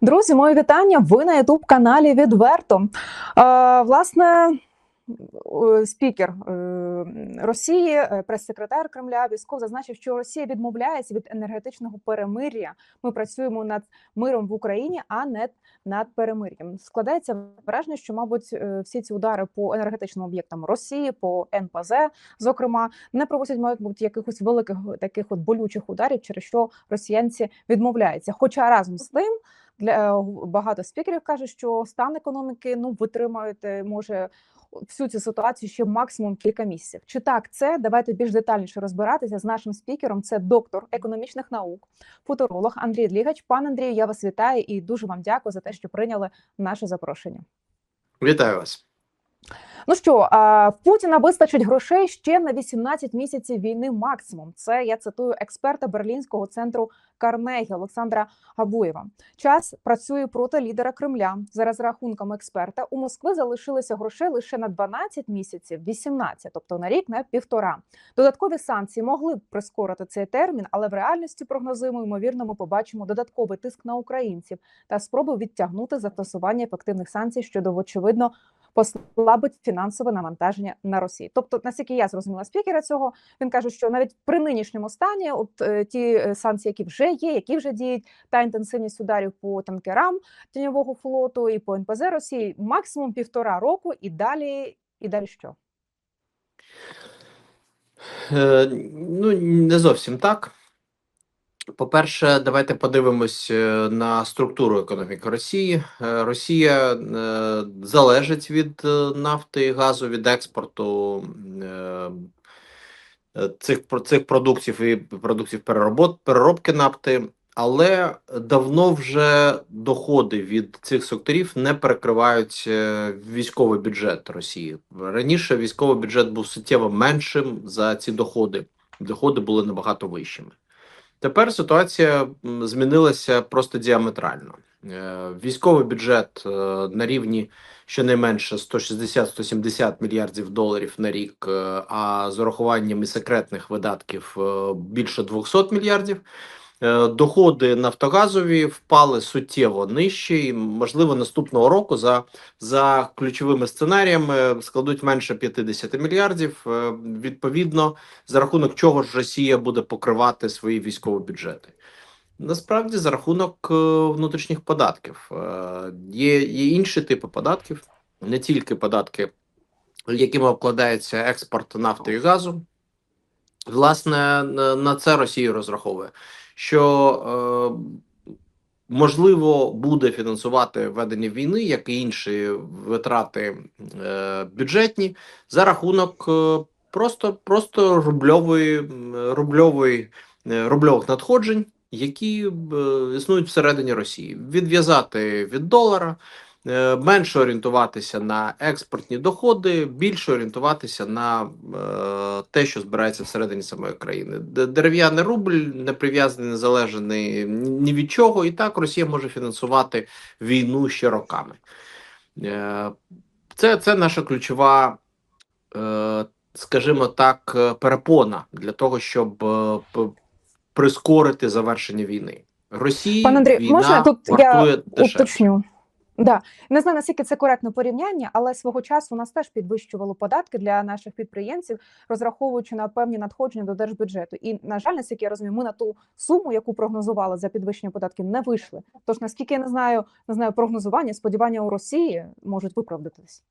Друзі, мої вітання. Ви на Ютуб каналі Відверто. Е, власне, спікер е, Росії, е, прес-секретар Кремля Вісков зазначив, що Росія відмовляється від енергетичного перемир'я. Ми працюємо над миром в Україні, а не над перемир'ям. Складається враження, що, мабуть, е, всі ці удари по енергетичним об'єктам Росії, по НПЗ, зокрема, не проводять мабуть, якихось великих таких от болючих ударів, через що росіянці відмовляються. Хоча разом з тим. Для е, багато спікерів каже, що стан економіки ну витримаєте може всю цю ситуацію ще максимум кілька місяців. Чи так це? Давайте більш детальніше розбиратися з нашим спікером. Це доктор економічних наук, футуролог Андрій Длігач. Пан Андрію, я вас вітаю і дуже вам дякую за те, що прийняли наше запрошення. Вітаю вас. Ну що, в Путіна вистачить грошей ще на 18 місяців війни максимум. Це я цитую експерта берлінського центру Карнегі Олександра Габуєва. Час працює проти лідера Кремля. За розрахунками експерта у Москви залишилося грошей лише на 12 місяців, 18, тобто на рік на півтора. Додаткові санкції могли б прискорити цей термін, але в реальності прогнозуємо ймовірно, ми побачимо додатковий тиск на українців та спроби відтягнути застосування ефективних санкцій щодо очевидно послабить фінансове навантаження на Росію. Тобто, наскільки я зрозуміла спікера цього, він каже, що навіть при нинішньому стані, от е, ті е, санкції, які вже є, які вже діють, та інтенсивність ударів по танкерам тіньового флоту і по НПЗ Росії, максимум півтора року, і далі, і далі що? Е, ну, не зовсім так. По-перше, давайте подивимось е, на структуру економіки Росії. Е, Росія е, залежить від нафти і газу, від експорту цих, цих продуктів і продуктів переработ, переробки нафти, але давно вже доходи від цих секторів не перекривають військовий бюджет Росії. Раніше військовий бюджет був суттєво меншим за ці доходи. Доходи були набагато вищими. Тепер ситуація змінилася просто діаметрально. Е, Військовий бюджет е, на рівні щонайменше 160-170 мільярдів доларів на рік, е, а з урахуванням і секретних видатків більше 200 мільярдів. Е, Доходи нафтогазові впали суттєво нижче, і можливо наступного року за, за ключовими сценаріями складуть менше 50 мільярдів. Е, Відповідно, за рахунок чого ж Росія буде покривати свої військові бюджети. Насправді, за рахунок е, внутрішніх податків. Є, є інші типи податків, не тільки податки, якими обкладається експорт нафти і газу. Власне, на це Росія розраховує, що е, можливо буде фінансувати ведення війни, як і інші витрати е, бюджетні, за рахунок е, просто, просто рубльової, рубльової, е, рубльових надходжень, які е, існують всередині Росії. Відв'язати від долара, менше орієнтуватися на експортні доходи, більше орієнтуватися на е, те, що збирається всередині самої країни. Дерев'яний рубль не прив'язаний, не залежаний ні від чого, і так Росія може фінансувати війну ще роками. Е, Це, це наша ключова, е, скажімо так, е, перепона для того, щоб е, прискорити завершення війни. Росії Пан Андрій, війна можна тут я дешевше. уточню? Да. Не знаю, наскільки це коректне порівняння, але свого часу нас теж підвищувало податки для наших підприємців, розраховуючи на певні надходження до держбюджету. І, на жаль, наскільки я розумію, ми на ту суму, яку прогнозували за підвищення податків, не вийшли. Тож, наскільки я не знаю, не знаю прогнозування, сподівання у Росії можуть виправдатись.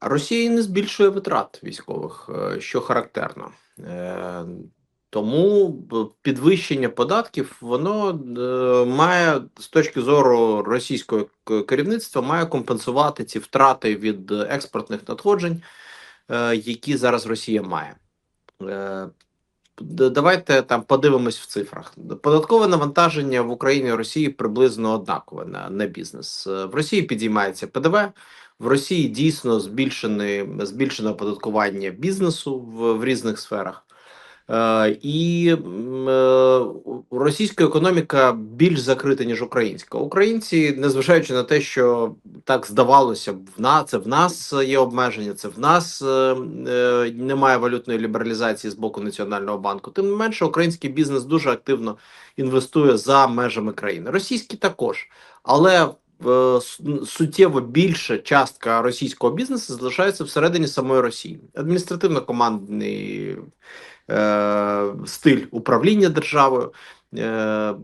Росія не збільшує витрат військових, е, що характерно. Тому підвищення податків воно е, має з точки зору російського керівництва має компенсувати ці втрати від експортних надходжень, е, які зараз Росія має. Е, Давайте там подивимось в цифрах. Податкове навантаження в Україні і Росії приблизно однакове на, на бізнес. В Росії підіймається ПДВ, в Росії дійсно збільшене збільшене оподаткування бізнесу в, в різних сферах. Е, І е, російська економіка більш закрита, ніж українська. Українці, незважаючи на те, що так здавалося в нас це в нас є обмеження, це в нас е, немає валютної лібералізації з боку Національного банку. Тим не менше, український бізнес дуже активно інвестує за межами країни. Російський також, але суттєво більша частка російського бізнесу залишається всередині самої Росії. Адміністративно-командний стиль управління державою. Е,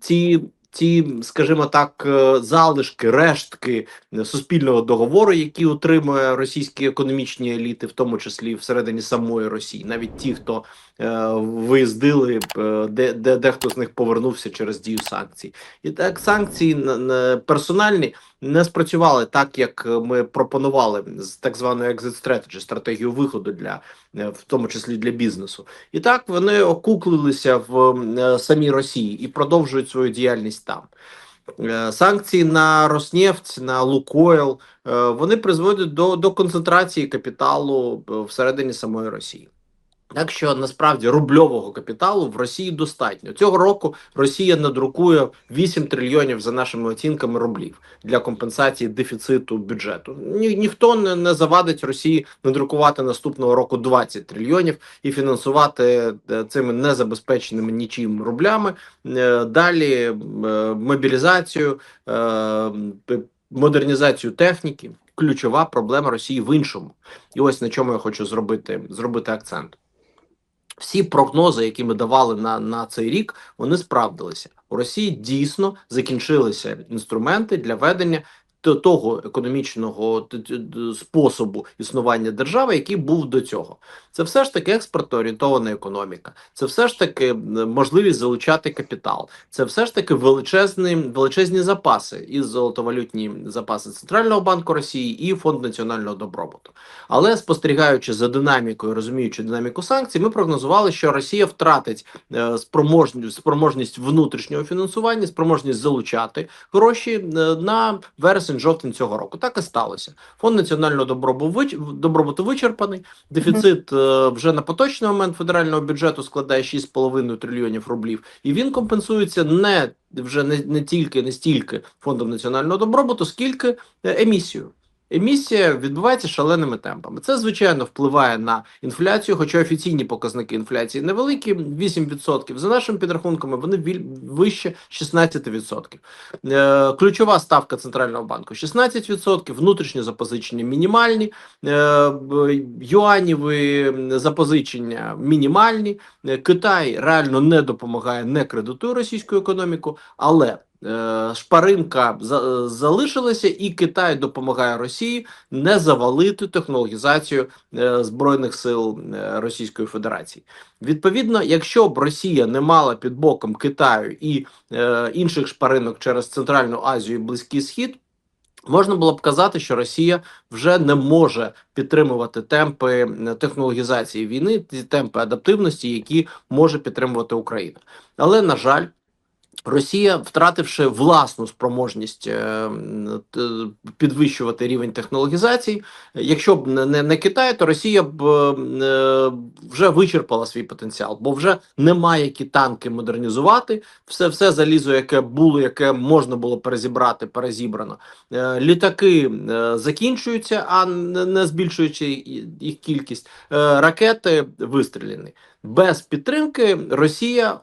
ці, ці, скажімо так, е, залишки, рештки е, суспільного договору, які отримує російські економічні еліти, в тому числі всередині самої Росії, навіть ті, хто е, виїздили, е, де, де дехто з них повернувся через дію санкцій, і так санкції персональні не спрацювали так, як ми пропонували з так званої exit strategy, стратегію виходу для в тому числі для бізнесу. І так вони окуклилися в самій Росії і продовжують свою діяльність там. Е, Санкції на Роснефть, на Лукойл е, вони призводять до, до концентрації капіталу е, всередині самої Росії. Так що насправді рубльового капіталу в Росії достатньо. Цього року Росія надрукує 8 трильйонів за нашими оцінками рублів для компенсації дефіциту бюджету. Ні, ніхто не, не завадить Росії надрукувати наступного року 20 трильйонів і фінансувати е, цими незабезпеченими нічим рублями е, далі е, мобілізацію, модернізацію техніки. Ключова проблема Росії в іншому. І ось на чому я хочу зробити, зробити акцент. Всі прогнози, які ми давали на, на цей рік, вони справдилися. У Росії дійсно закінчилися інструменти для ведення того економічного т- способу існування держави, який був до цього. Це все ж таки експортоорієнтована економіка, це все ж таки можливість залучати капітал, це все ж таки величезні, величезні запаси і золотовалютні запаси Центрального банку Росії і Фонд національного добробуту. Але спостерігаючи за динамікою, розуміючи динаміку санкцій, ми прогнозували, що Росія втратить е, спроможність, спроможність внутрішнього фінансування, спроможність залучати гроші е, на вересень-жовтень цього року. Так і сталося. Фонд національного добробу добробуту вичерпаний. Дефіцит е, вже на поточний момент федерального бюджету складає 6,5 трильйонів рублів, і він компенсується не вже не, не тільки не стільки фондом національного добробуту, скільки е, емісією. Емісія відбувається шаленими темпами. Це звичайно впливає на інфляцію, хоча офіційні показники інфляції невеликі 8%. За нашими підрахунками, вони вище 16%. Е, ключова ставка центрального банку 16%, внутрішні запозичення мінімальні, е, юаніві запозичення мінімальні. Китай реально не допомагає, не кредитує російську економіку, але шпаринка за, залишилася, і Китай допомагає Росії не завалити технологізацію е, збройних сил е, Російської Федерації. Відповідно, якщо б Росія не мала під боком Китаю і е, інших шпаринок через Центральну Азію і Близький Схід. Можна було б казати, що Росія вже не може підтримувати темпи е, технологізації війни, ті темпи адаптивності, які може підтримувати Україна. Але на жаль, Росія, втративши власну спроможність е, підвищувати рівень технологізацій, якщо б не, не, Китай, то Росія б е, вже вичерпала свій потенціал, бо вже немає які танки модернізувати. Все, все залізо, яке було, яке можна було перезібрати, перезібрано. Е, літаки закінчуються, а не, збільшуючи їх кількість. Ракети вистріляні. Без підтримки Росія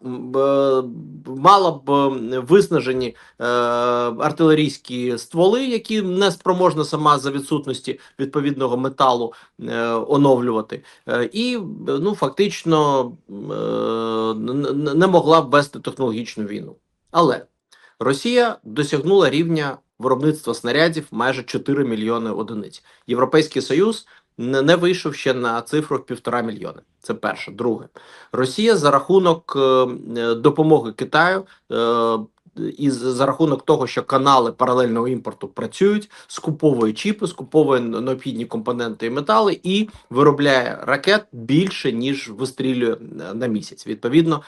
мала б виснажені е, артилерійські стволи, які не спроможна сама за відсутності відповідного металу е, оновлювати, е, і ну фактично не могла б вести технологічну війну. Але Росія досягнула рівня виробництва снарядів майже 4 мільйони одиниць. Європейський Союз не, вийшов ще на цифру в півтора мільйони. Це перше. Друге, Росія за рахунок е, е, допомоги Китаю. Е, і за рахунок того, що канали паралельного імпорту працюють, скуповує чіпи, скуповує необхідні компоненти і метали і виробляє ракет більше ніж вистрілює на місяць. Відповідно,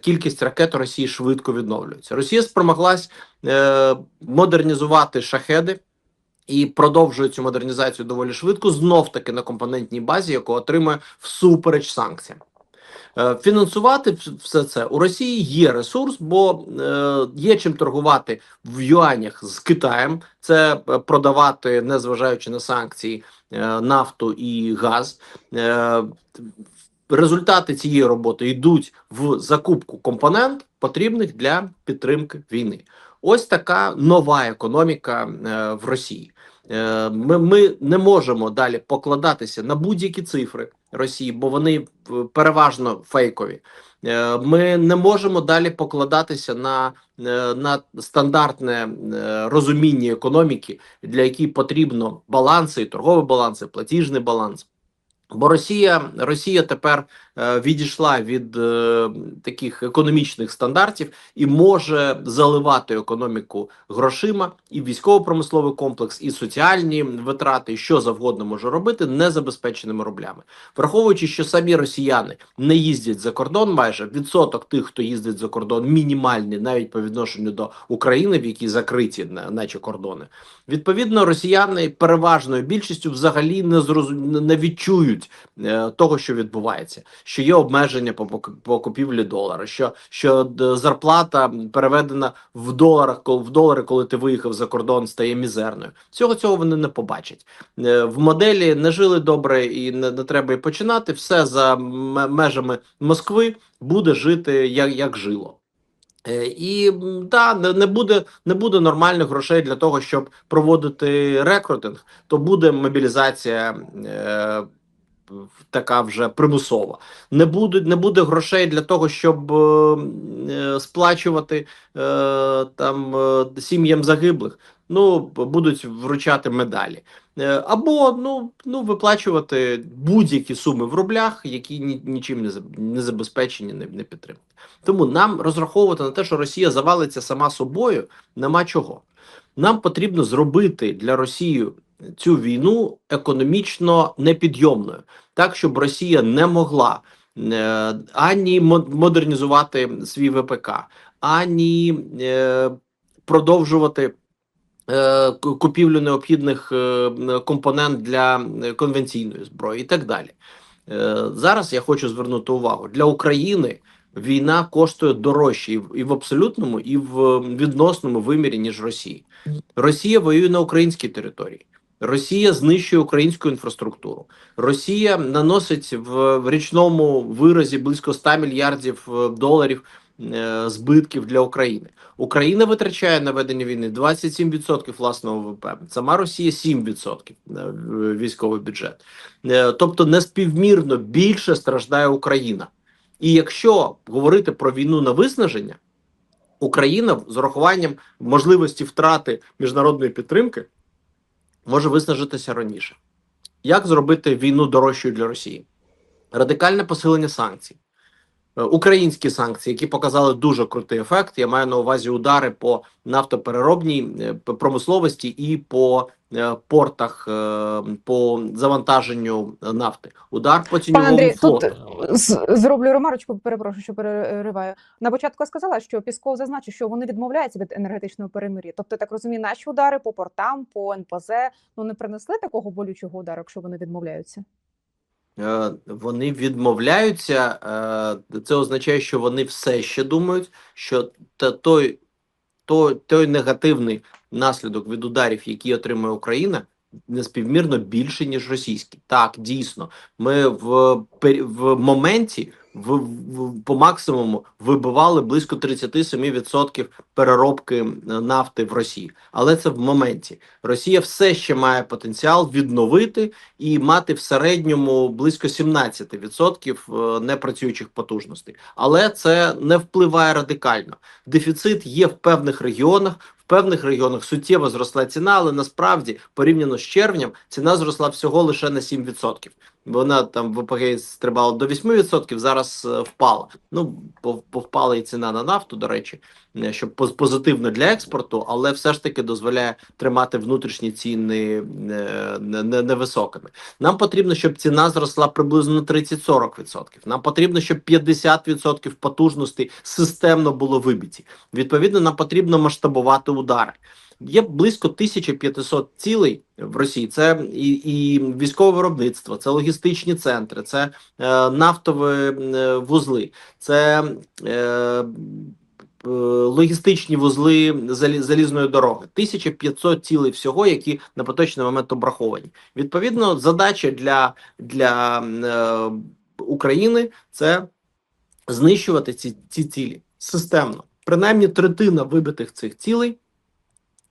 кількість ракет у Росії швидко відновлюється. Росія спромоглась е, модернізувати шахеди. І продовжує цю модернізацію доволі швидко, знов таки на компонентній базі, яку отримує всупереч санкціям. Е, Фінансувати все це у Росії є ресурс, бо е, є чим торгувати в юанях з Китаєм. Це е, продавати, незважаючи на санкції, нафту і газ. Результати цієї роботи йдуть в закупку компонент, потрібних для підтримки війни. Ось така нова економіка в Росії. Е, Ми, ми не можемо далі покладатися на будь-які цифри Росії, бо вони е, переважно фейкові. Е, Ми не можемо далі покладатися на, на стандартне розуміння економіки, для якій потрібно баланси, і торговий баланс, платіжний баланс. Бо Росія, Росія тепер е, відійшла від е, таких економічних стандартів і може заливати економіку грошима, і військово-промисловий комплекс, і соціальні витрати, і що завгодно може робити незабезпеченими рублями. Враховуючи, що самі росіяни не їздять за кордон, майже відсоток тих, хто їздить за кордон, мінімальний навіть по відношенню до України, в якій закриті на- наче кордони. Відповідно, росіяни переважною більшістю взагалі не зрозум... не відчують е, того, що відбувається, що є обмеження по, по купівлі долара, що, що зарплата переведена в доларах, в долари, коли ти виїхав за кордон, стає мізерною. Всього цього вони не побачать. Е, в моделі не жили добре і не, не треба і починати. Все за межами Москви буде жити як, як жило. Е, І да, не, буде не буде нормальних грошей для того, щоб проводити рекрутинг, то буде мобілізація е, така вже примусова. Не буде, не буде грошей для того, щоб е, е, сплачувати е, там е, сім'ям загиблих. Ну, будуть вручати медалі. Е, Або ну, ну виплачувати будь-які суми в рублях, які ні, нічим не, не забезпечені, не, не підтримані. Тому нам розраховувати на те, що Росія завалиться сама собою, нема чого. Нам потрібно зробити для Росії цю війну економічно непідйомною, так щоб Росія не могла е, ані модернізувати свій ВПК, ані е, продовжувати. е, Купівлю необхідних е, компонент для конвенційної зброї і так далі. Е, Зараз я хочу звернути увагу для України війна коштує дорожче і в, абсолютному, і в відносному вимірі, ніж Росії. Росія воює на українській території. Росія знищує українську інфраструктуру. Росія наносить в, річному виразі близько 100 мільярдів е, доларів е, збитків для України. Україна витрачає на ведення війни 27% власного ВВП. Сама Росія 7% е, військовий бюджет. Тобто неспівмірно більше страждає Україна. І якщо говорити про війну на виснаження, Україна з урахуванням можливості втрати міжнародної підтримки може виснажитися раніше. Як зробити війну дорожчою для Росії? Радикальне посилення санкцій. Е, Українські санкції, які показали дуже крутий ефект. Я маю на увазі удари по нафтопереробній е, промисловості і по е, портах по завантаженню нафти. Удар по Пане Андрій, тут флоту. зроблю ремарочку, перепрошую, що перериваю. На початку я сказала, що Пісков зазначив, що вони відмовляються від енергетичного перемир'я. Тобто, так розумію, наші удари по портам, по НПЗ ну не принесли такого болючого удару, якщо вони відмовляються. Е, Вони відмовляються. е, Це означає, що вони все ще думають, що той, той, той негативний наслідок від ударів, які отримує Україна, неспівмірно більше, ніж російський. Так, дійсно, ми в, в моменті в, в, по максимуму вибивали близько 37% переробки е, нафти в Росії. Але це в моменті. Росія все ще має потенціал відновити і мати в середньому близько 17% е, непрацюючих потужностей. Але це не впливає радикально. Дефіцит є в певних регіонах. В певних регіонах суттєво зросла ціна, але насправді порівняно з червнем ціна зросла всього лише на 7%. Вона там в ОПГ стрибала до 8%, зараз е, впала. Ну, повпала і ціна на нафту, до речі, е, що поз- позитивно для експорту, але все ж таки дозволяє тримати внутрішні ціни е, не- не- невисокими. Нам потрібно, щоб ціна зросла приблизно на 30-40%. Нам потрібно, щоб 50% потужностей системно було вибиті. Відповідно, нам потрібно масштабувати удари. Є близько 1500 цілей в Росії. Це і, і військове виробництво, це логістичні центри, це е, нафтові е, вузли, це е, е, логістичні вузли залі- залізної дороги. 1500 цілей всього, які на поточний момент обраховані. Відповідно, задача для, для е, України це знищувати ці, ці цілі системно. Принаймні третина вибитих цих цілей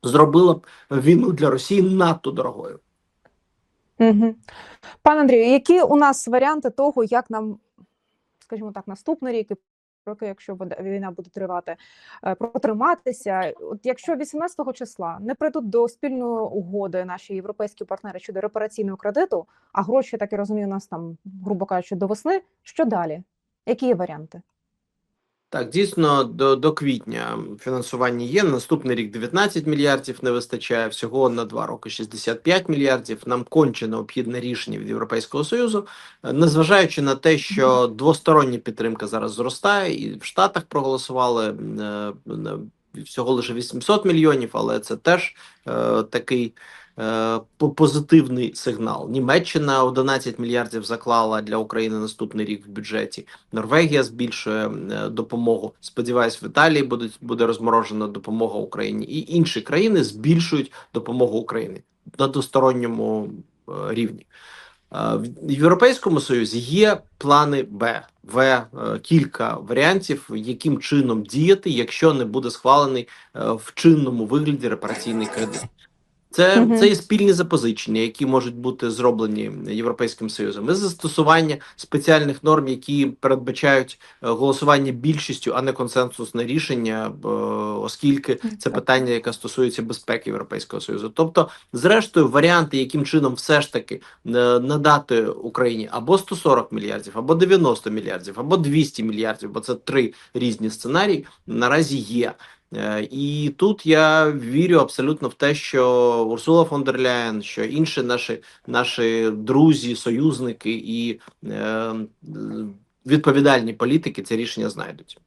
зробила б війну для Росії надто дорогою. Угу. Пане Андрію, які у нас варіанти того, як нам, скажімо так, наступний рік і роки, якщо війна буде тривати, е, протриматися? От якщо 18 числа не прийдуть до спільної угоди наші європейські партнери щодо репараційного кредиту, а гроші, так і розумію, у нас там, грубо кажучи, до весни, що далі? Які є варіанти? Так, дійсно, до, до квітня фінансування є. Наступний рік 19 мільярдів не вистачає. Всього на два роки 65 мільярдів. Нам конче необхідне рішення від Європейського союзу, Е, незважаючи на те, що двостороння підтримка зараз зростає, і в Штатах проголосували е, всього лише 800 мільйонів, але це теж е, такий. Е, по- Позитивний сигнал. Німеччина 11 мільярдів заклала для України наступний рік в бюджеті. Норвегія збільшує е, допомогу. Сподіваюсь, в Італії буде, буде розморожена допомога Україні, і інші країни збільшують допомогу Україні на двосторонньому е, рівні. В Європейському Союзі є плани Б, В, кілька варіантів, яким чином діяти, якщо не буде схвалений в чинному вигляді репараційний кредит. Це, Мгм. це є спільні запозичення, які можуть бути зроблені Європейським Союзом, і застосування спеціальних норм, які передбачають е, голосування більшістю, а не консенсусне рішення, оскільки це питання, яке стосується безпеки Європейського Союзу. Тобто, зрештою, варіанти, яким чином все ж таки е, надати Україні або 140 мільярдів, або 90 мільярдів, або 200 мільярдів, бо це три різні сценарії, наразі є. Е, І тут я вірю абсолютно в те, що Урсула фон дер Ляєн, що інші наші, наші друзі, союзники і е, відповідальні політики це рішення знайдуть.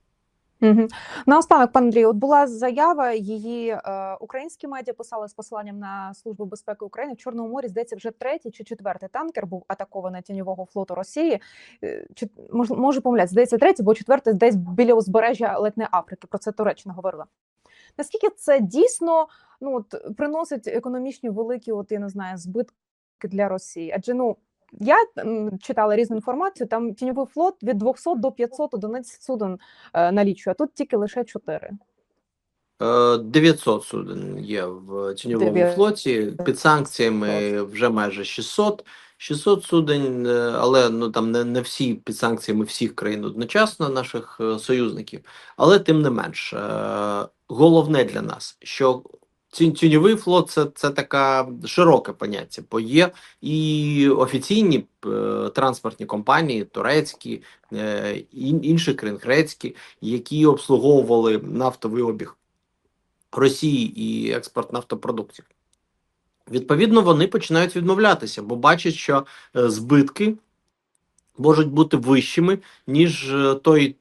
Угу. Наостанок, пан Андрій, от була заява, її е, українські медіа писали з посиланням на Службу безпеки України. В Чорному морі, здається, вже третій чи четвертий танкер був атакований тіньового флоту Росії. Е, Чи, мож, можу помиляти, здається, третій, бо четвертий десь біля узбережжя ледь не Африки. Про це Туреччина говорила. Наскільки це дійсно ну, от, приносить економічні великі, от, я не знаю, збитки для Росії? Адже ну. Я читала різну інформацію. Там тіньовий флот від 200 до 500 одиниць суден е, налічує, а тут тільки лише 4. Е, 900 суден є в тіньовому 900. флоті. Під санкціями вже майже 600. 600 суден, е, але ну там не, не всі під санкціями всіх країн одночасно, наших е, союзників. Але тим не менш, е, головне для нас, що тіньовий флот це, це така широке поняття, бо є і офіційні е, транспортні компанії, турецькі, е, ін- інших країн, грецькі, які обслуговували нафтовий обіг Росії і експорт нафтопродуктів. Відповідно, вони починають відмовлятися, бо бачать, що е, збитки можуть бути вищими, ніж е, той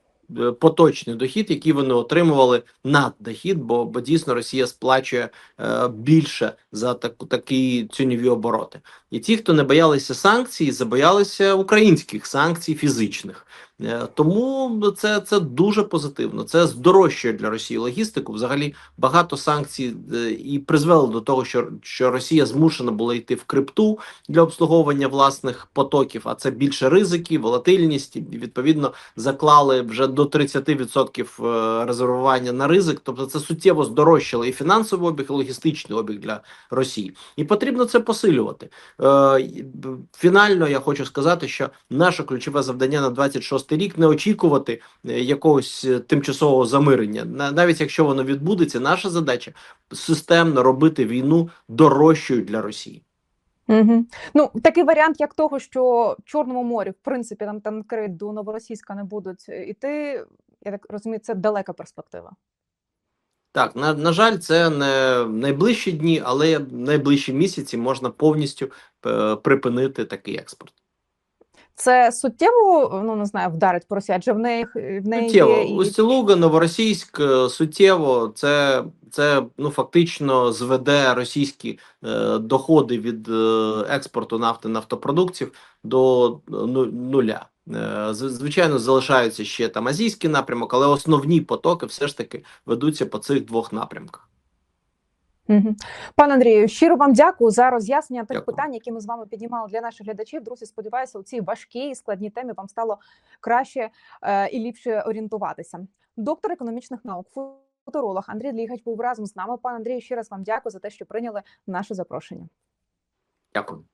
поточний дохід, який вони отримували над дохід, бо, бо дійсно Росія сплачує е, більше за таку такі цінньові обороти. І ті, хто не боялися санкцій, забоялися українських санкцій фізичних. Е, Тому це, це дуже позитивно. Це здорожчує для Росії логістику. Взагалі багато санкцій е, і призвело до того, що, що Росія змушена була йти в крипту для обслуговування власних потоків. А це більше ризики, волатильність. І відповідно заклали вже до 30% е, резервування на ризик. Тобто це суттєво здорожчало і фінансовий обіг, і логістичний обіг для Росії. І потрібно це посилювати. Е, Фінально я хочу сказати, що наше ключове завдання на 26 рік не очікувати е, якогось е, тимчасового замирення. Навіть якщо воно відбудеться, наша задача системно робити війну дорожчою для Росії. Угу. Ну, такий варіант, як того, що Чорному морі, в принципі, там танкери до Новоросійська не будуть іти. Я так розумію, це далека перспектива. Так, на, на жаль, це не найближчі дні, але найближчі місяці можна повністю е, припинити такий експорт. Це суттєво ну не знаю, вдарить по Росії, адже в неї в неї Суттєво. є і Устілуга, Новоросійськ, е, суттєво, це, це ну, фактично зведе російські е, доходи від е, експорту нафти нафтопродуктів до е, ну, нуля. Е, звичайно, залишаються ще там азійський напрямок, але основні потоки все ж таки ведуться по цих двох напрямках. Пане Андрію, щиро вам дякую за роз'яснення тих Дякую. питань, які ми з вами піднімали для наших глядачів. Друзі, сподіваюся, у цій важкій і складній темі вам стало краще е, і ліпше орієнтуватися. Доктор економічних наук, футуролог Андрій Лігач був разом з нами. Пане Андрію, ще раз вам дякую за те, що прийняли наше запрошення. Дякую.